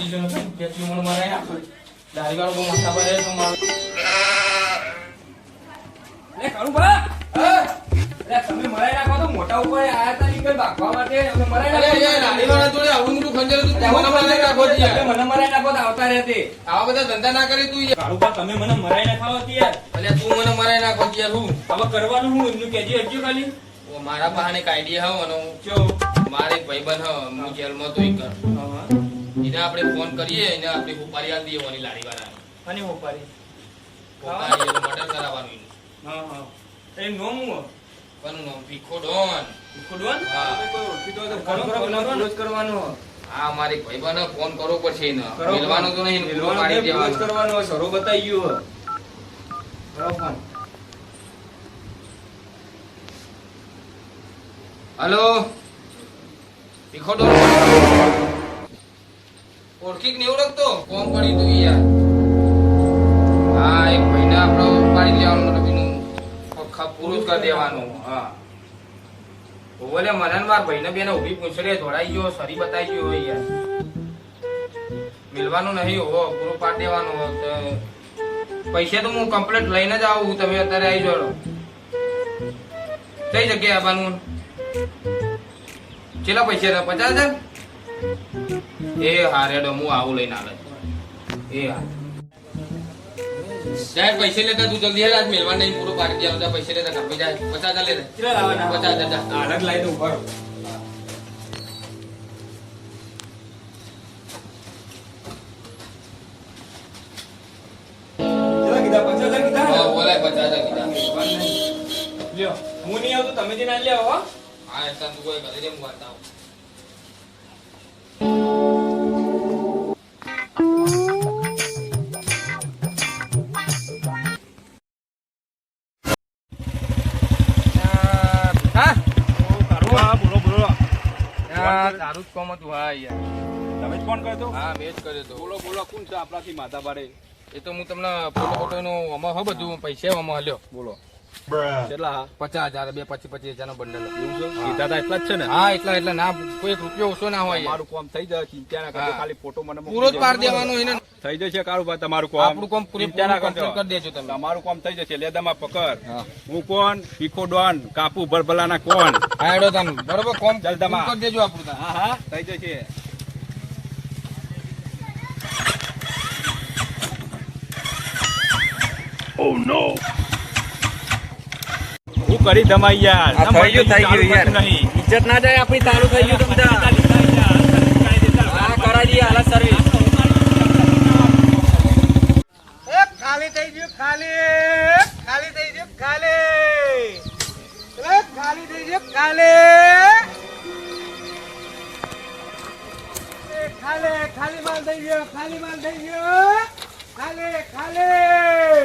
બધી જણો તો પેટ્યું મને મરાઈ નાખો વાળો બહુ માથા પર તો મારું. લે કરું બા લે તમે મરાઈ નાખો તો મોટા ઉપર આયા તા નીકળ ભાગવા માટે. અમે મરાઈ નાખો નાખો યાર, વાળા જોડે આવું મોટું ખંજર તું મને મરાઈ નાખો યાર. મને મરાઈ નાખો તો આવતા રહેતે આવા બધા ધંધા ના કરી તું યાર. કાળુબા તમે મને મરાઈ નાખાવો હતી યાર અલ્યા તું મને મરાઈ નાખો યાર, હું? હવે કરવાનું હું? એમનું કેજી હજુ ખાલી. મારા એક આઈડિયા હો અને હું- મારે ભાઈબંધ હો, હું જેલમાં હતો એક. એને આપણે ફોન કરીએ એને આપણે હોપારી આલી દેવાની લારી લારીવાળાને. અને હોપારી હોપારી એનું મર્ડર કરાવવાનું એનું. હા હા એ નોમ હું કોનું નોમ ભીખો ડોન. ખુદવાન હા. કોઈ ઓળખીતો તો ફોન કરો ક્લોઝ કરવાનો હા, મારે ભાઈબાને ફોન કરવો પડશે એને. મિલવાનો તો નહીં, મિલવાનો પાડી ક્લોઝ દેવાનો. કરવાનો સરો બતાઈ ગયો. કરો ફોન હેલો ભીખો ડોન ઓળખી નહીં ઓળખતો કોમ પડી તું યાર. હા, એક ભાઈને આપણે ઉપાડી લેવાનું રવિનું પૂરું જ કરી દેવાનું. હા. ઓલે મને ને માર ભાઈને બેને ઊભી પૂંછડે ધોળાઈ ગયો સરી બતાઈ ગયો યાર. મિલવાનું નહીં હો, પૂરું પાડી દેવાનું પૈસા તો હું કમ્પ્લીટ લઈને જ આવું, તમે અત્યારે આવી જોડો કઈ જગ્યાએ આવવાનું કેટલા પૈસા પચાસ હજાર? એ હા રેડો હું આવું લઈને આવે. એ હા સાહેબ પૈસે લેતા તું જલ્દી મેલવા નહીં પૂરો પાડી દે બધા પૈસા લેતા કાપી જાય પચાસ હજાર લેતા કેટલા લાવવાના? પચાસ હજાર. જા. આ દઉં ઊભા કીધા? પચાસ હજાર કીધા? હા, નહીં આવતો તમે જઈને ના લે આવો હા એ તું કોઈ કરે છે હું વાત આવું. યાર, તારું જ કોમ હતું. હા યાર. તમે જ ફોન કર્યો હા મેં જ કર્યો હતો. બોલો બોલો કોણ છે આપણાથી માતા પાડે એ તો હું તમને ફોટો ફોટો નું અમો હો બધું પૈસા અમો હલ્યો બોલો. કેટલા? પચાસ હજાર બે પચીસ પચીસ હજાર નો બંડલ કીધા તા એટલા જ છે ને? હા એટલા એટલા. ના કોઈ રૂપિયો ઓછો ના હોય. મારું કામ થઈ જાય ચિંતા ના કરજો ખાલી ફોટો મને પૂરો જ પાર દેવાનો એને. થઈ જશે કાળું તમારું કામ. આપણું કામ પૂરેપૂરું ચિંતા ના કરજો. કરી દેજો તમે. તમારું કામ થઈ જશે. લેદામાં પકડ. હું. કોણ? પીખો ડોન. કાપુ ભરભલાના કોણ? હા તમે. બરોબર કોમ જલ્દીમાં. કરી દેજો આપણું તાન. હા હા થઈ જશે. હું કરી દમાઈ યાર. થઈ ગયું, થઈ ગયું યાર. નહીં. ઇજ્જત ના જાય આપણી તારું થઈ ગયું તો હા કરાવી દઈએ હાલત સર્વિસ ખાલી થઈ ગયું ખાલી. ખાલી થઈ ગયું ખાલી. ખાલી થઈ ગયું ખાલી. ખાલે ખાલી ખાલી માલ થઈ ગયો ખાલી માલ થઈ ગયો. ખાલી ખાલી.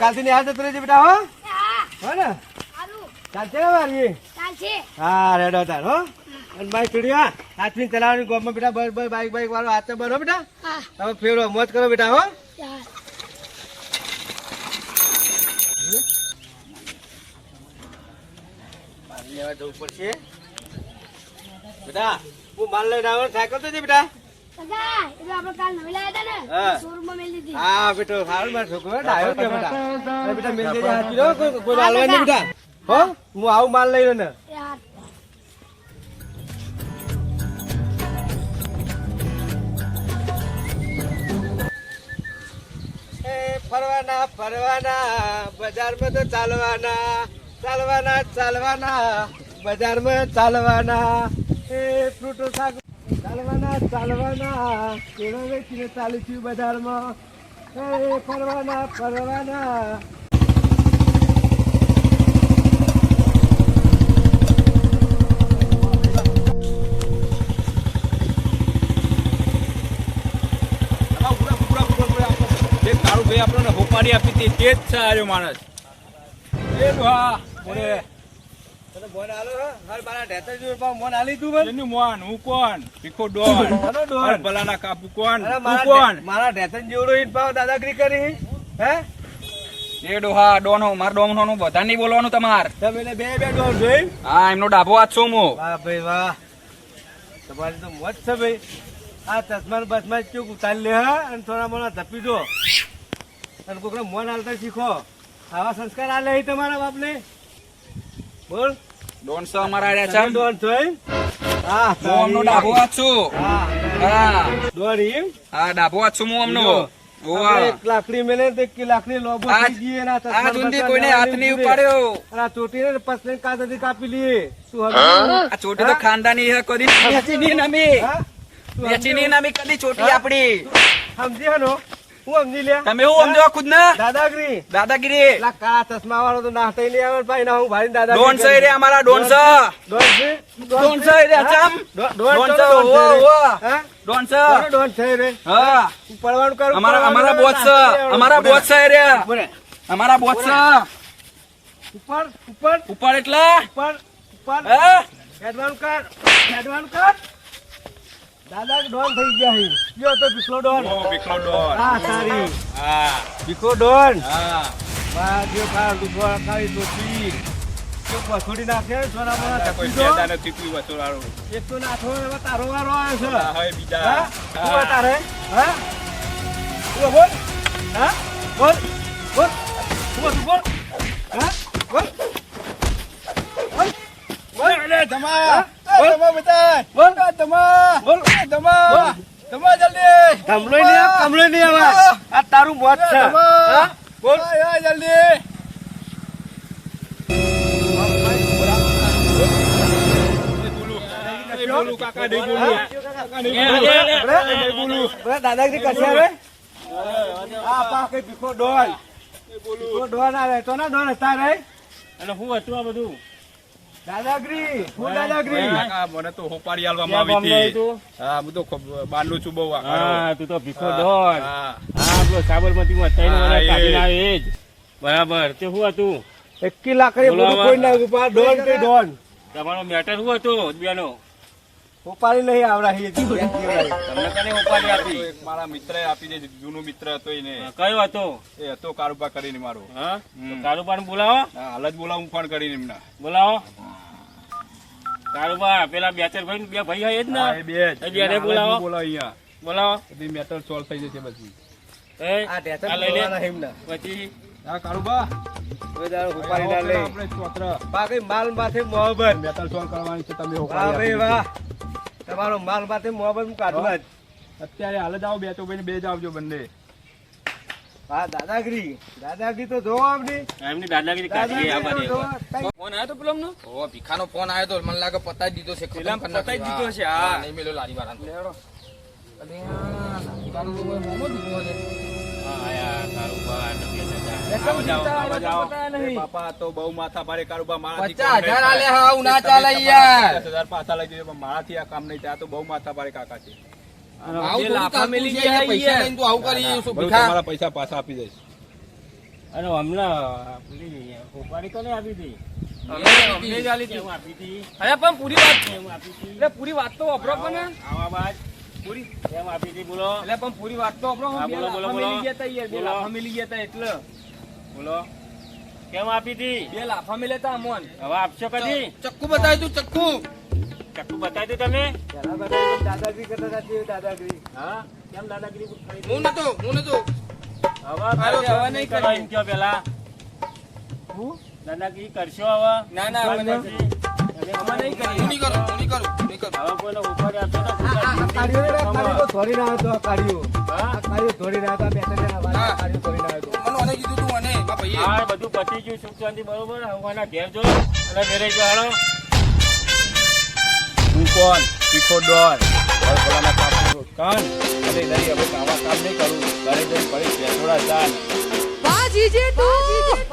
કાલથી નિહાળ જતો રહેજે બેટા હો? હો. ને? ચાલશે મારી. હા રેડો તાર હો? અને બાઈક ચૂડ્યા હાથથી ચલાવવાની ગોમાં બેટા બસ બસ બાઈક બાઈક વાળો હાથ બરો બેટા? હવે ફેરો મોજ કરો બેટા હો. લેવા જવું પડશે. બેટા હું માલ લઈને આવ્યો સાયકલ તો છે બેટા. હા. આવું માલ ને ફરવાના ફરવાના બજારમાં તો ચાલવાના ચાલવાના ચાલવાના બજારમાં ચાલવાના. એ ફ્રૂટો શાક ચાલવાના ચાલવાના, કેળો વેચીને ચાલીશું બજારમાં. એ ફરવાના ફરવાના. આપણને હોપારી આપી હતી, તે જ છે આર્યો માણસ. એ ભા બોલે. તને મોન આલો હાલ મારા ઢેતર જોડે પાછું મોન આલી તું મને? એનું મોન હું કોણ? ભીખો ડોન. ડોન? ભલાના કાપુ કોણ? મારા કોણ? મારા ઢેતર પાવ દાદાગીરી કરી હે? એ ડોહા ડોન હો માર ડોનનું બધા નહીં બોલવાનું તમાર. તમે બે બે જોઈ? હા એમનો ડાબો હાથ છું હું વાહ ભાઈ વાહ. તમારી તો મોજ છે ભાઈ. આ ચશ્મા બસમાં ચૂક ઉતારી લે હા? અને થોડા મોડા ધપી દો. અને કોકને મોન હાલતા શીખો. આવા સંસ્કાર આલે તમારા બાપને. બોલ. દોઢસો અમારા રહ્યા છે. દોઢસો હા હું અમનો ડાબો હાથ હા. દોઢી હા ડાબો હાથ હું અમનો. લાકડી મેલે લાકડી કોઈને હાથ નહીં ઉપાડ્યો. ચોટીને પસને કાંતાથી કાપી લઈએ આ ચોટી તો ખાનદાની હે કદી વેચી નહીં નામી વેચી નહીં નમી કદી ચોટી આપડી સમજી હનો હું સમજી લે. તમે હું સમજો ખુદ ને દાદાગીરી. દાદાગીરી. પેલા કાળા ચશ્મા વાળો તો નાસ્તા નહીં આવે ભાઈ ના હું ભાઈ દાદા ડોન છે રે અમારા ડોન છે ડોન છે રે ચમ. ડોન ડોન છે છે ડોન ઓ ઓ ડોન છે ડોન છે રે. હા. પડવાનું કરું? અમારા અમારા બોસ અમારા બોસ છે રે. અમારા બોસ છે ઉપર ઉપર. ઉપર એટલે? ઉપર ઉપર. હે? એડવાન્સ કર. એડવાન્સ કર. દાદા ડોન થઈ ગયા હી. કયો તો પિછલો ડોન. ઓ ભીખો ડોન. હા સારી હા. ભીખો ડોન. હા. બા જો ખા દુબા ખાઈ દોતી જો પછોડી નાખે સોના મોના કોઈ ધપી દો ફાયદા નથી તું વસોડાળો એક તો નાખો એમાં તારો વારો આવ્યો છે. હા હવે બીજા. હા? તારે? હા? શું બોલ. હા? બોલ બોલ. શું બોલ? હા? બોલ. બોલ. બોલ અરે ધમા ધમા બતાય બોલ. ધમા બોલ. તમા બોલ. જલ્દી. કમલોય નહીં આવ કમલોય નહીં આવા. આ તારું મોત છે. બોલ. જલ્દી. દાદાગીરી કરશે હવે? આ પા કઈ ભીખો આવે તો ના ડોન હતા રે અને હું હતું આ બધું? દાદાગીરી શું દાદાગીરી. મને તો હોપારી આલવામાં આવી હતી. હા હું તો ખબ- બહારનું છું બહુ હા તું તો ભીખો હા, હા. આપણો સાબરમતીમાં ત્રણ આવે એ જ. બરાબર. તે શું હતું? એકી લાકડી બધું કોઈ ના ડોન કે ડોન? તમારો મેટર શું હતું બેનો ઉપાડી નહીં આવડા હી હતી, બેન કેવડાવી. તમને કને ઉપાડી આપી? એક મારા મિત્રએ આપી દે જૂનો મિત્ર હતો એને. કયો હતો? એ હતો કારુબા કરીને મારો. હા? હમ. બોલાવો. હાલ જ બોલાવું ફોન કરીને એમને. બોલાવો. કારુબા પેલા બે ચાર ભાઈ બે ભાઈ હોય જ ને? બે હાલ જ બોલાવો. અહીંયા. બોલાવો. મેટર સોલ્વ થઈ જશે પછી એ આ ટેટર આ લઈ લે. પછી હા કારુબા હવે તારે ઉપાડી ના લઈ. આપણે ચોત્ર. બા કઈ માલ માથે સોલ્વ કરવાની છે તમે ભાઈ વાહ. તમારો માલ માથે મોહબ્બત હું કાઢું અત્યારે હાલ જ આવો બે તો ભાઈ બે જ આવજો બંને. હા દાદાગીરી. દાદાગીરી તો જોવો આપની. એમની દાદાગીરી કાઢી આ દાદાગીરી તો બધે જોવો. ફોન આવ્યો તો પેલો ઓ ભીખાનો ફોન આવ્યો તો મને લાગે પતાઈ દીધો છે પેલા પતાઈ દીધો છે, હા. નહીં મેલ્યો લારી વાળાને. અરે આ લારીવાળો તો કોઈ મોમો દીધો છે. હા, આયા કારુબા ને બે ચાર. એકદમ આવો જાઓ, ચિંતા આવો આવે તો જાઓ. બતાવ્યા એ નહીં. બાપા તો બહુ માથા ભારે કારુબા મારાથી પચાસ હજાર આલે હા, આવું ના ચાલે યાર. હજાર પાછા લઈ જજો, પણ મારાથી આ કામ નહીં થાય. તો બહુ માથા ભારે કાકા છે. આવું બે થોડું લાફા ચાલતું મેલી છે, ગયા પૈસા પાછા આપી દઈશ. અને હમણાં આપી અરે પણ પૂરી વાત એટલે પૂરી વાત તો વાપરો પણ આવા પૂરી એમ આપી હતી? બોલો. એટલે પણ પૂરી વાત તો વાપરો. હા, બોલો, બોલો, બોલો. ગયા તા યાર. બોલો. ગયા તા એટલે. બોલો કેમ આપી હતી બે લાફા મિલે તા અમોન હવે આપશો કદી ચક્કુ બતાવી તું ચક્કુ ચક્કુ બતાવી દો તમે દાદાગીરી કરતા હતા દાદાગીરી હા કેમ દાદાગીરી હું નતો હું નતો હવે હવે નહીં કરો એમ કહો પેલા દાદાગીરી કરશો હવે ના ના નહીં નહીં હું નહીં હું નહીં નહીં હવે આ કાઢ્યો ધોરી રહ્યા હતો. હા? બે ત્રણ હા. હતો. હા બધું પતી ગયું સુખ શાંતિ બરોબર? હવાના ઘેર જો અને ઘરે જો હાલો. તું કોણ? શીખો ડોન ભરભરાના કાપુ કાન. અને નહીં હવે આવા કામ નહીં કરું. ઘરે જઈને ફરી ભેંસોડા ચાલ. તું!